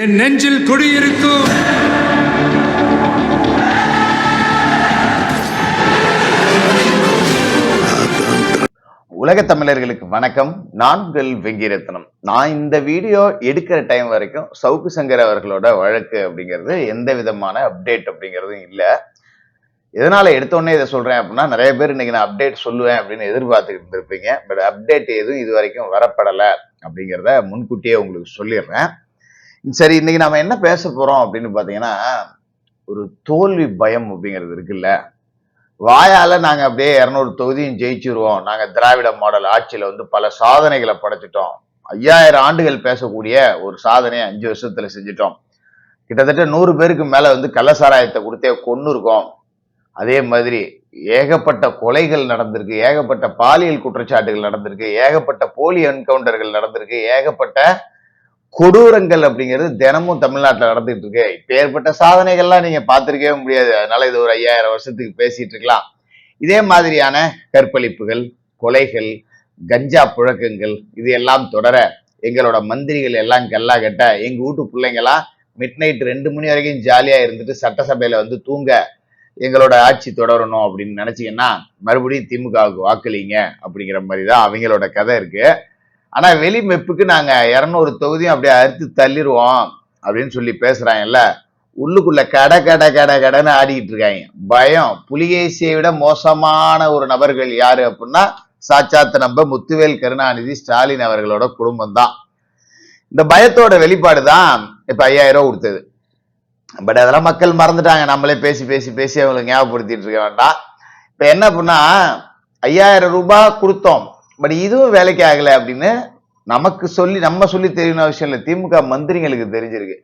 என் நெஞ்சில் குடியிருக்கும் உலக தமிழர்களுக்கு வணக்கம். நான் உங்கள் வெங்கிரத்னம். நான் இந்த வீடியோ எடுக்கிற டைம் வரைக்கும் சவுக்கு சங்கர் அவர்களோட வழக்கு அப்படிங்கிறது எந்த விதமான அப்டேட் அப்படிங்கிறதும் இல்லை. எதனால எடுத்தோடனே இதை சொல்றேன் அப்படின்னா நிறைய பேர் இன்னைக்கு நான் அப்டேட் சொல்லுவேன் அப்படின்னு எதிர்பார்த்துக்கிட்டு இருந்திருப்பீங்க பட் அப்டேட் எதுவும் இது வரைக்கும் வரப்படலை அப்படிங்கிறத முன்கூட்டியே உங்களுக்கு சொல்லிடுறேன். சரி இன்னைக்கு நாம என்ன பேச போறோம் அப்படின்னு பாத்தீங்கன்னா ஒரு தோல்வி பயம் அப்படிங்கிறது இருக்குல்ல. வாயால நாங்க அப்படியே இரநூறு தொகுதியும் ஜெயிச்சிருவோம். நாங்க திராவிட மாடல் ஆட்சியில வந்து பல சாதனைகளை படைச்சிட்டோம். ஐயாயிரம் ஆண்டுகள் பேசக்கூடிய ஒரு சாதனையை அஞ்சு வருஷத்துல செஞ்சிட்டோம். கிட்டத்தட்ட நூறு பேருக்கு மேல வந்து கள்ளசாராயத்தை கொடுத்தே கொண்டு இருக்கோம் அதே மாதிரி ஏகப்பட்ட கொலைகள் நடந்திருக்கு ஏகப்பட்ட பாலியல் குற்றச்சாட்டுகள் நடந்திருக்கு ஏகப்பட்ட போலி என்கவுண்டர்கள் நடந்திருக்கு ஏகப்பட்ட கொடூரங்கள் அப்படிங்கிறது தினமும் தமிழ்நாட்டில் நடந்துட்டு இருக்கு. இப்பேற்பட்ட சாதனைகள்லாம் நீங்க பார்த்துருக்கவே முடியாது. அதனால இது ஒரு ஐயாயிரம் வருஷத்துக்கு பேசிட்டு இருக்கலாம். இதே மாதிரியான கற்பழிப்புகள் கொலைகள் கஞ்சா புழக்கங்கள் இது எல்லாம் தொடர எங்களோட மந்திரிகள் எல்லாம் கல்லா கட்ட எங்க வீட்டு பிள்ளைங்களாம் மிட் நைட் ரெண்டு மணி வரைக்கும் ஜாலியா இருந்துட்டு சட்டசபையில வந்து தூங்க எங்களோட ஆட்சி தொடரணும் அப்படின்னு நினைச்சீங்கன்னா மறுபடியும் திமுகவுக்கு வாக்களிங்க அப்படிங்கிற மாதிரி தான் அவங்களோட கதை இருக்குது ஆனா வெளி மெப்புக்கு நாங்க இரநூறு தொகுதியும் அப்படியே அறுத்து தள்ளிடுவோம் அப்படின்னு சொல்லி பேசுறாங்கல்ல உள்ளுக்குள்ள கடை கடை கடை கடைன்னு ஆடிக்கிட்டு இருக்காங்க. பயம். புலிகேசியை விட மோசமான ஒரு நபர்கள் யாரு அப்படின்னா சாட்சாத்து நம்ம முத்துவேல் கருணாநிதி ஸ்டாலின் அவர்களோட குடும்பம் தான் இந்த பயத்தோட வெளிப்பாடு தான் இப்ப ஐயாயிரம் ரூபா கொடுத்தது. பட் அதெல்லாம் மக்கள் மறந்துட்டாங்க. நம்மளே பேசி பேசி பேசி அவங்களுக்கு ஞாபகப்படுத்திட்டு இருக்க வேண்டாம். இப்ப என்ன அப்படின்னா ஐயாயிரம் ரூபாய் கொடுத்தோம். பட் இதுவும் வேலைக்கு ஆகலை அப்படின்னு நமக்கு சொல்லி நம்ம சொல்லி தெரியணும் அவசியம் இல்லை திமுக மந்திரிங்களுக்கு தெரிஞ்சிருக்கு.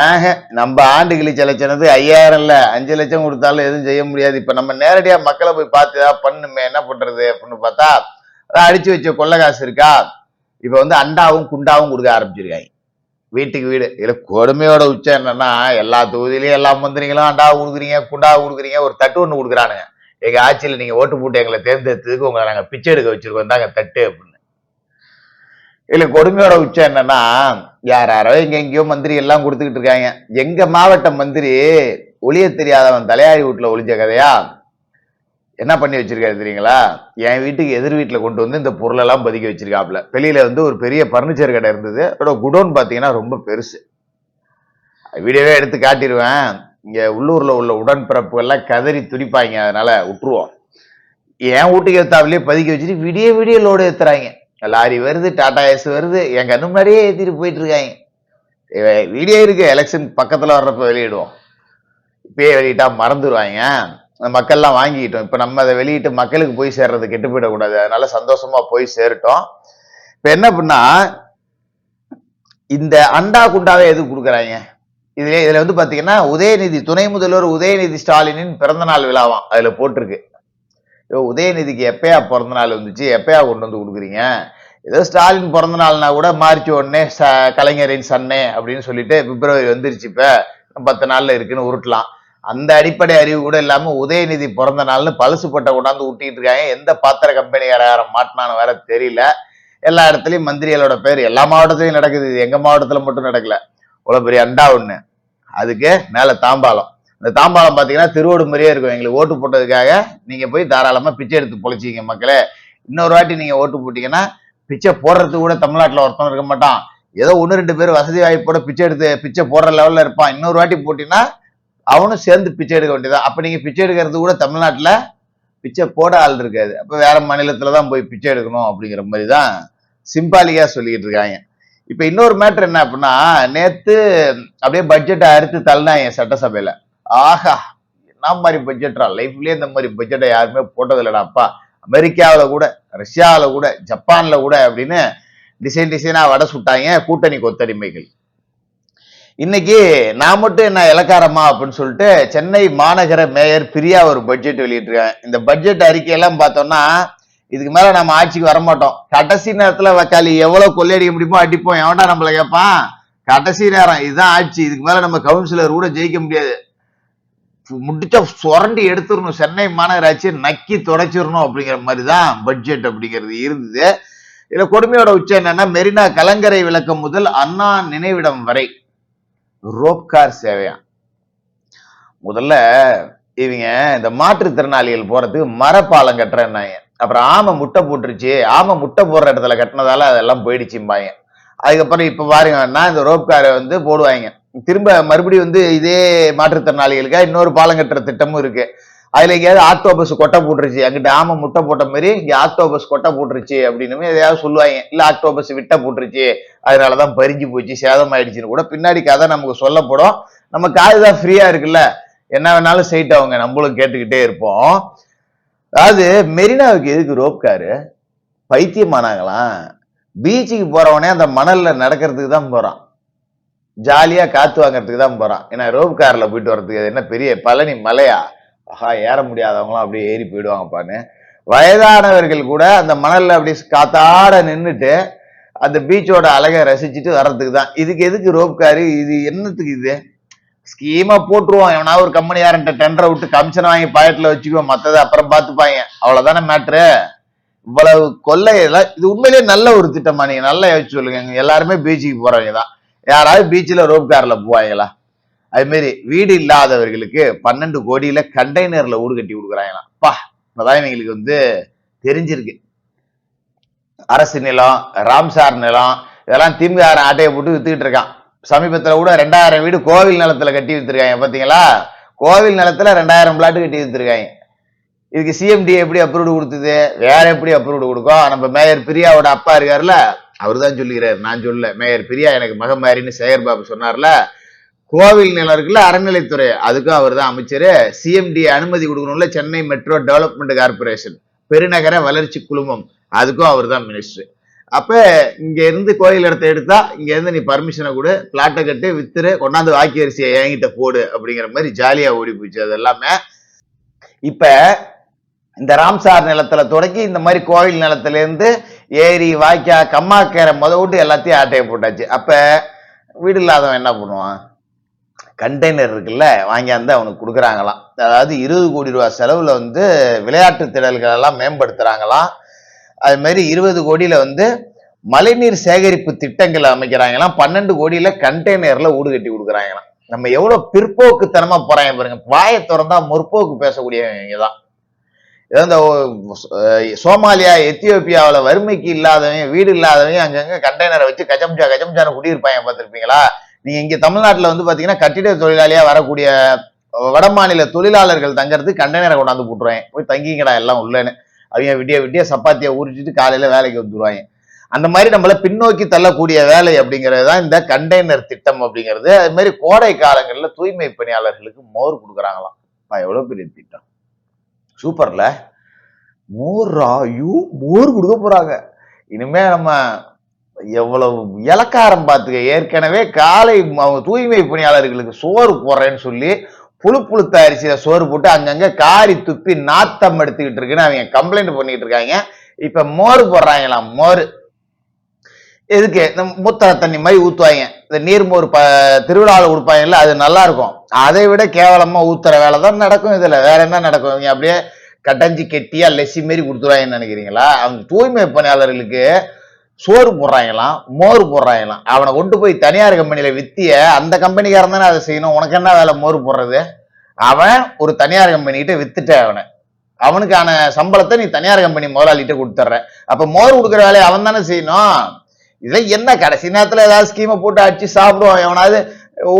ஆக நம்ம ஆண்டு கிழிச்ச லட்சணது ஐயாயிரம் இல்ல அஞ்சு லட்சம் கொடுத்தாலும் எதுவும் செய்ய முடியாது. இப்போ நம்ம நேரடியாக மக்களை போய் பார்த்து ஏதாவது பண்ணுமே என்ன பண்ணுறது அப்படின்னு பார்த்தா அதான் அடிச்சு வச்ச கொள்ளை காசு இருக்கா? இப்போ வந்து அண்டாவும் குண்டாவும் கொடுக்க ஆரம்பிச்சிருக்காங்க. வீட்டுக்கு வீடு. இல்லை கொடுமையோட உச்சம் என்னன்னா எல்லா தொகுதியிலையும் எல்லா மந்திரிகளும் அண்டாவை கொடுக்குறீங்க குண்டாவை கொடுக்குறீங்க ஒரு தட்டு ஒன்று கொடுக்குறானுங்க. எங்க ஆட்சியில் நீங்க ஓட்டு போட்டு எங்களை தேர்ந்தெடுத்ததுக்கு உங்களை நாங்க பிச்சை எடுக்க வச்சிருக்கோம் தாங்க தட்டு அப்படின்னு. இல்ல கொடுமையோட உச்சம் என்னன்னா யார் யாரோ எங்க எங்கேயோ மந்திரி எல்லாம் கொடுத்துக்கிட்டு இருக்காங்க. எங்க மாவட்ட மந்திரி ஒளிய தெரியாதவன் தலையாரி வீட்டுல ஒளிஞ்ச கதையா? என்ன பண்ணி வச்சிருக்காரு தெரியுங்களா? என் வீட்டுக்கு எதிர் வீட்டில் கொண்டு வந்து இந்த பொருளெல்லாம் பதுக்கி வச்சிருக்காப்புல. வெளியில வந்து ஒரு பெரிய பர்னிச்சர் கடை இருந்தது. அதோட குடோன் பார்த்தீங்கன்னா ரொம்ப பெருசு. வீடியோவே எடுத்து காட்டிடுவேன். இங்கே உள்ளூரில் உள்ள உடன்பிறப்பு எல்லாம் கதறி துடிப்பாங்க அதனால விட்டுருவோம் என் வீட்டுக்கு ஏத்தாவிலேயே பதுக்கி வச்சுட்டு விடிய விடிய லோடு ஏற்றுறாங்க லாரி வருது டாடா ஏஸ் வருது என் கண்ணு முன்னாடியே ஏற்றிட்டு போயிட்டுருக்காங்க வீடியோ இருக்கு எலெக்ஷன் பக்கத்தில் வர்றப்ப வெளியிடுவோம். இப்பயே வெளியிட்டா மறந்துடுவாங்க மக்கள்லாம் வாங்கிக்கிட்டோம் இப்போ நம்ம அதை வெளியிட்டு மக்களுக்கு போய் சேர்றது கெட்டு போயிடக்கூடாது அதனால சந்தோஷமா போய் சேரட்டும். இப்போ என்ன பண்ணா இந்த அண்டா குண்டாவே எதுக்கு கொடுக்குறாங்க? இதுல இதுல வந்து பாத்தீங்கன்னா உதயநிதி துணை முதல்வர் உதயநிதி ஸ்டாலினின் பிறந்த நாள் விழாவாம் அதுல போட்டிருக்கு. உதயநிதிக்கு எப்பயா பிறந்த நாள் வந்துச்சு? எப்பயா கொண்டு வந்து கொடுக்குறீங்க? ஏதோ ஸ்டாலின் பிறந்த நாள்னா கூட மார்ச் ஒன்னே கலைஞரின் சன்னே அப்படின்னு சொல்லிட்டு பிப்ரவரி வந்துருச்சு இப்ப. பத்து நாள்ல இருக்குன்னு உருட்டலாம். அந்த அடிப்படை அறிவு கூட இல்லாம உதயநிதி பிறந்த நாள்னு பழசு பட்டை கொண்டாந்து ஊட்டிட்டு இருக்காங்க. எந்த பாத்திர கம்பெனிக்கார மாட்டினான்னு வேற தெரியல. எல்லா இடத்துலயும் மந்திரிகளோட பேர் எல்லா மாவட்டத்திலையும் நடக்குது இது. எங்க மாவட்டத்துல மட்டும் நடக்கல. இவ்வளவு பெரிய அண்டா ஒண்ணு. அதுக்கு மேல தாம்பாலம் இந்த தாம்பாலம் பார்த்தீங்கன்னா திருவோடு மாதிரியே இருக்கும். எங்களுக்கு ஓட்டு போட்டதுக்காக நீங்கள் போய் தாராளமாக பிச்சை எடுத்து பொழைச்சிங்க மக்களே. இன்னொரு வாட்டி நீங்கள் ஓட்டு போட்டிங்கன்னா பிச்சை போடுறதுக்கு கூட தமிழ்நாட்டில் ஒருத்தன் இருக்க மாட்டான். ஏதோ ஒன்று ரெண்டு பேர் வசதி வாய்ப்போட பிச்சை எடுத்து பிச்சை போடுற லெவலில் இருப்பான். இன்னொரு வாட்டி போட்டிங்கன்னா அவனும் சேர்ந்து பிச்சை எடுக்க வேண்டியதான் அப்போ நீங்கள் பிச்சை எடுக்கிறது கூட தமிழ்நாட்டில் பிச்சை போட ஆள் இருக்காது. அப்போ வேற மாநிலத்தில் தான் போய் பிச்சை எடுக்கணும் அப்படிங்கிற மாதிரி தான் சிம்பாலிக்காக சொல்லிக்கிட்டு இருக்காங்க. இப்ப இன்னொரு மேட்டர் என்ன அப்படின்னா நேத்து அப்படியே பட்ஜெட்டை அறுத்து தள்ளினாங்க சட்டசபையில. ஆஹா என்ன மாதிரி பட்ஜெட்ரா லைஃப்லயே இந்த மாதிரி பட்ஜெட்டை யாருமே போட்டது இல்லடாப்பா அமெரிக்காவுல கூட ரஷ்யாவில் கூட ஜப்பான்ல கூட அப்படின்னு டிசைன் டிசைனா வடை சுட்டாங்க கூட்டணி கொத்தடிமைகள். இன்னைக்கு நான் மட்டும் என்ன இலக்காரமா அப்படின்னு சொல்லிட்டு சென்னை மாநகர மேயர் பிரியா ஒரு பட்ஜெட் வெளியிட்டிருக்காங்க. இந்த பட்ஜெட் அறிக்கையெல்லாம் பார்த்தோம்னா இதுக்கு மேல நம்ம ஆட்சிக்கு வரமாட்டோம். கடைசி நேரத்துல வக்காலி எவ்வளவு கொள்ளையடிக்க முடியுமோ அடிப்போம். எவன்டா நம்மள கேட்பான் கடைசி நேரம் இதுதான் ஆட்சி. இதுக்கு மேல நம்ம கவுன்சிலர் கூட ஜெயிக்க முடியாது. முடிச்சா சுரண்டி எடுத்துடணும். சென்னை மாநகராட்சி நக்கி தொடச்சிடணும் அப்படிங்கிற மாதிரி தான் பட்ஜெட் அப்படிங்கிறது இருந்தது. இதுல கொடுமையோட உச்சம் என்னன்னா மெரினா கலங்கரை விளக்கம் முதல் அண்ணா நினைவிடம் வரை. ரோப்கார் சேவையா? முதல்ல இவங்க இந்த மாற்றுத்திறனாளிகள் போறதுக்கு மரப்பாலம் கட்டுறேன்னாங்க. அப்புறம் ஆமை முட்டை போட்டுருச்சு ஆமை முட்டை போடுற இடத்துல கட்டினதால அதெல்லாம் போயிடுச்சும்பாங்க. அதுக்கப்புறம் இப்ப பாருங்கன்னா இந்த ரோப் காரை வந்து போடுவாங்க. திரும்ப மறுபடியும் வந்து இதே மாற்றுத்திறனாளிகளுக்கு இன்னொரு பாலம் கட்டுற திட்டமும் இருக்கு. அதுல எங்கேயாவது ஆக்டோபஸ் கொட்டை போட்டுருச்சு அங்கிட்ட ஆமை முட்டை போட்ட மாதிரி இங்க ஆக்டோபஸ் கொட்டை போட்டுருச்சு அப்படின்னு எதையாவது சொல்லுவாங்க. இல்ல ஆக்டோபஸ் விட்ட போட்டுருச்சு அதனாலதான் பறிஞ்சு போச்சு சேதம் ஆயிடுச்சுன்னு கூட பின்னாடி கதை நமக்கு சொல்லப்படும். நம்ம காதுதான் ஃப்ரீயா இருக்குல்ல. என்ன வேணாலும் செய்யிட்டு அவங்க நம்மளும் கேட்டுக்கிட்டே இருப்போம். அதாவது மெரினாவுக்கு எதுக்கு ரோப் காரு பைத்தியமானாங்களாம். பீச்சுக்கு போறவனே அந்த மணல்ல நடக்கிறதுக்கு தான் போறான். ஜாலியா காத்து வாங்கறதுக்கு தான் போறான். ஏன்னா ரோப் கார்ல போயிட்டு வர்றதுக்கு அது என்ன பெரிய பழனி மலையா? ஆஹா ஏற முடியாதவங்களாம் அப்படியே ஏறி போயிடுவாங்கப்பான்னு. வயதானவர்கள் கூட அந்த மணல்ல அப்படி காத்தாட நின்றுட்டு அந்த பீச்சோட அழகை ரசிச்சுட்டு வர்றதுக்கு தான். இதுக்கு எதுக்கு ரோப் காரு இது என்னத்துக்கு இது? ஸ்கீமா போட்டுருவோம் எவனா ஒரு கம்பெனியாரன்ட்ட டெண்டரை விட்டு கமிஷன் வாங்கி பாக்கெட்ல வச்சுக்குவோம் மத்ததை அப்புறம் பார்த்துப்பாங்க அவ்வளவுதானே மேட்ரு இவ்வளவு கொள்ளையெல்லாம் இது உண்மையிலேயே நல்ல ஒரு திட்டமா நீங்க நல்லா யோசிச்சு சொல்லுங்க. எல்லாருமே பீச்சுக்கு போறவங்க தான் யாராவது பீச்சில் ரோப் கார்ல போவாங்களா? அது வீடு இல்லாதவர்களுக்கு பன்னெண்டு கோடியில கண்டெய்னர்ல வீடு கட்டி கொடுக்குறாங்களாம். பா இப்பதான் இவங்களுக்கு வந்து தெரிஞ்சிருக்கு. அரசு நிலம் ராம்சார் நிலம் இதெல்லாம் திமுக ஆட்டையை போட்டு வித்துக்கிட்டு இருக்கான். சமீபத்தில் கூட ரெண்டாயிரம் வீடு கோவில் நிலத்துல கட்டி வித்துருக்காங்க பார்த்தீங்களா கோவில் நிலத்துல ரெண்டாயிரம் பிளாட்டு கட்டி வித்துருக்காங்க இதுக்கு சிஎம்டி எப்படி அப்ரூவ்டு கொடுத்தது? வேற எப்படி அப்ரூவ்டு கொடுக்கும்? நம்ம மேயர் பிரியாவோட அப்பா இருக்கார்ல அவர் தான் சொல்லுகிறார் நான் சொல்லல. மேயர் பிரியா எனக்கு மகன் மாதிரின்னு சேகர் பாபு சொன்னார்ல. கோவில் நிலம் இருக்குல்ல அறநிலைத்துறை அதுக்கும் அவர் தான் அமைச்சர். சிஎம்டி அனுமதி கொடுக்கணும்ல சென்னை மெட்ரோ டெவலப்மெண்ட் கார்பரேஷன் பெருநகர வளர்ச்சி குழுமம். அதுக்கும் அவர் தான் மினிஸ்டர் அப்ப இங்க இருந்து கோயில் இடத்த எடுத்தா இங்க இருந்து நீ பர்மிஷனை கொடு பிளாட்டை கட்டு வித்துரு கொண்டாந்து வாக்கி அரிசியை என்கிட்ட போடு அப்படிங்கிற மாதிரி ஜாலியா ஓடி போச்சு அது எல்லாமே. இப்ப இந்த ராம்சார் நிலத்துல தொடக்கி இந்த மாதிரி கோவில் நிலத்துல இருந்து ஏரி வாய்க்கா கம்மாக்கரை முத விட்டு எல்லாத்தையும் ஆட்டையை போட்டாச்சு. அப்ப வீடு இல்லாதவன் என்ன பண்ணுவான்? கண்டெய்னர் இருக்குல்ல வாங்கியாந்து அவனுக்கு கொடுக்குறாங்களாம். அதாவது இருபது கோடி ரூபாய் செலவுல வந்து விளையாட்டு திடல்கள் எல்லாம் மேம்படுத்துறாங்களாம். அது மாதிரி இருபது கோடியில வந்து மழைநீர் சேகரிப்பு திட்டங்களை அமைக்கிறாங்களாம். பன்னெண்டு கோடியில கண்டெய்னர்ல ஊடு கட்டி கொடுக்குறாங்களாம். நம்ம எவ்வளவு பிற்போக்குத்தனமா போறாங்க பாருங்க. வாயை திறந்தா முற்போக்கு பேசக்கூடியவங்க தான் இந்த சோமாலியா எத்தியோப்பியாவில் வறுமைக்கு இல்லாதவங்க வீடு இல்லாதவங்க அங்கங்க கண்டெய்னரை வச்சு கஜம்ஜா கஜம்ஜான குடியிருப்பாங்க பார்த்துருப்பீங்களா? நீங்க இங்க தமிழ்நாட்டில் வந்து பாத்தீங்கன்னா கட்டிட தொழிலாளியா வரக்கூடிய வட மாநில தொழிலாளர்கள் தங்கறதுக்கு கண்டெய்னரை கொண்டாந்து போட்டுருவேன் போய் தங்கிங்கடா எல்லாம் உள்ளேன்னு. அவங்க விடிய விடிய சப்பாத்தியை உரிச்சிட்டு காலையில் வேலைக்கு வந்துருவாங்க. அந்த மாதிரி நம்மளை பின்னோக்கி தள்ளக்கூடிய வேலை அப்படிங்கிறது தான் இந்த கண்டெய்னர் திட்டம் அப்படிங்கிறது. அது மாதிரி கோடை காலங்களில் தூய்மை பணியாளர்களுக்கு மோர் கொடுக்குறாங்களாம். எவ்வளோ பெரிய திட்டம். சூப்பரில். மோர்ரா? ஐயோ மோர் கொடுக்க போகிறாங்க இனிமே நம்ம எவ்வளவு இலக்காரம் பார்த்துக்க. ஏற்கனவே காலை அவங்க தூய்மை பணியாளர்களுக்கு சோறு போடுறேன்னு சொல்லி புழு புழுத்த அரிசியில சோறு போட்டு அங்கங்க காரி துப்பி நாத்தம் எடுத்துக்கிட்டு இருக்குன்னு அவங்க கம்ப்ளைண்ட் பண்ணிட்டு இருக்காங்க. இப்ப மோர் போடுறாங்களாம் மோர். எதுக்கு? இந்த மூத்தர தண்ணி மாதிரி ஊத்துவாங்க. இந்த நீர்மோர் ப திருவிழாவில் கொடுப்பாங்கல்ல அது நல்லா இருக்கும் அதை விட கேவலமா ஊத்துற வேலை தான் நடக்கும் இதுல. வேற என்ன நடக்கும்? இவங்க அப்படியே கட்டஞ்சி கெட்டியா லெஸ்ஸி மாரி கொடுத்துருவாங்கன்னு நினைக்கிறீங்களா? அவங்க தூய்மை பணியாளர்களுக்கு சோறு போடுறாங்களாம் மோர் போடுறாங்களாம். அவனை கொண்டு போய் தனியார் கம்பெனியில் வித்திய அந்த கம்பெனிக்காரன் தானே அதை செய்யணும். உனக்கு என்ன வேலை மோர் போடுறது? அவன் ஒரு தனியார் கம்பெனிகிட்ட வித்துட்ட அவனை. அவனுக்கான சம்பளத்தை நீ தனியார் கம்பெனி முதலாளிகிட்ட கொடுத்துட்ற. அப்ப மோர் கொடுக்குற வேலையை அவன் தானே செய்யணும். இதை என்ன கடைசி நேரத்தில் ஏதாவது ஸ்கீமை போட்டு அடிச்சு சாப்பிடுவான். எவனாவது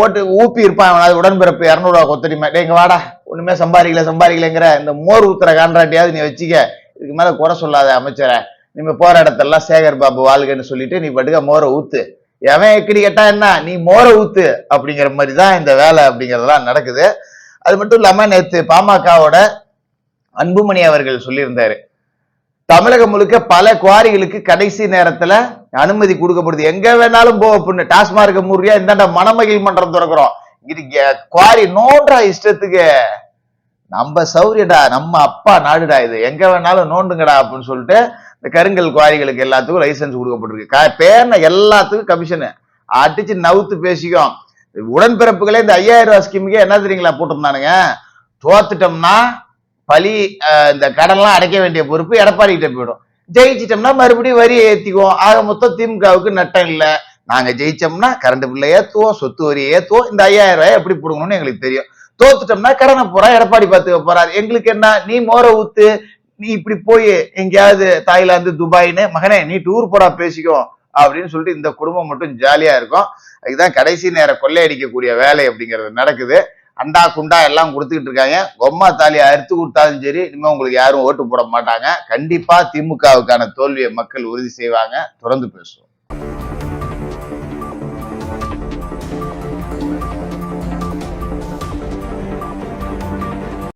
ஓட்டு ஊப்பி இருப்பான். எவனாவது உடன்பிறப்பு இரநூறுவா கொத்தடிமை டேங்க வாடா. ஒண்ணுமே சம்பாதிக்கல சம்பாதிக்கலங்கிற இந்த மோர் ஊத்துற கான்ட்ராக்டையாவது நீ வச்சுக்க. இதுக்கு மேல குறை சொல்லாத அமைச்சரை. நீங்க போற இடத்தெல்லாம் சேகர் பாபு வாழ்கன்னு சொல்லிட்டு நீ பட்டுக்க மோரை ஊத்து. எவன் எக்கடி கேட்டா என்ன? நீ மோரை ஊத்து அப்படிங்கிற மாதிரி தான் இந்த வேலை அப்படிங்கறதெல்லாம் நடக்குது. அது மட்டும் இல்லாம நேத்து பாமகவோட அன்புமணி அவர்கள் சொல்லியிருந்தாரு. தமிழகம் முழுக்க பல குவாரிகளுக்கு கடைசி நேரத்துல அனுமதி கொடுக்கப்படுது. எங்க வேணாலும் போ அப்படின்னு டாஸ்மார்க் முறையா இந்தாண்ட மணமகிழ் மன்றம் திறக்கிறோம். இங்க குவாரி நோன்றா இஷ்டத்துக்கு. நம்ம சௌரியடா நம்ம அப்பா நாடுடா இது. எங்க வேணாலும் நோண்டுங்கடா அப்படின்னு சொல்லிட்டு இந்த கருங்கல் குவாரிகளுக்கு எல்லாத்துக்கும் லைசன்ஸ் கொடுக்கப்பட்டிருக்கு. க- பேர்ன எல்லாத்துக்கும் கமிஷனு அடிச்சு நவுத்து பேசிக்கும் உடன்பிறப்புகளே இந்த ஐயாயிரம் ரூபாய் ஸ்கீமுக்கு என்ன தெரியுங்களா போட்டிருந்தானுங்க? தோத்துட்டோம்னா பழி இந்த கடன்லாம் அடைக்க வேண்டிய பொறுப்பு எடப்பாடி கிட்ட போயிடும். ஜெயிச்சிட்டோம்னா மறுபடியும் வரி ஏற்றிக்குவோம் ஆக மொத்தம் திமுகவுக்கு நட்டம் இல்லை. நாங்கள் ஜெயிச்சோம்னா கரண்ட் பில்லை ஏற்றுவோம் சொத்து வரி ஏற்றுவோம் இந்த ஐயாயிரம் ரூபாய் எப்படி பிடுங்கணும்னு எங்களுக்கு தெரியும். தோத்துட்டோம்னா கடனை போறா எடப்பாடி பார்த்துக்க போறாரு. எங்களுக்கு என்ன? நீ மோரை ஊத்து நீ இப்படி போய் எங்கேயாவது தாய்லாந்து துபாய்னு மகனே நீ டூர் போடா பேசிக்கோ அப்படின்னு சொல்லிட்டு இந்த குடும்பம் மட்டும் ஜாலியா இருக்கும். இதுதான் கடைசி நேரம் கொள்ளையடிக்கக்கூடிய வேலை அப்படிங்கிறது நடக்குது. அண்டா குண்டா எல்லாம் கொடுத்துக்கிட்டு இருக்காங்க. கொம்மா தாலியை அறுத்து கொடுத்தாலும் சரி இனிமே உங்களுக்கு யாரும் ஓட்டு போட மாட்டாங்க. கண்டிப்பா திமுகவுக்கான தோல்வியை மக்கள் உறுதி செய்வாங்க. தொடர்ந்து பேசுவோம்.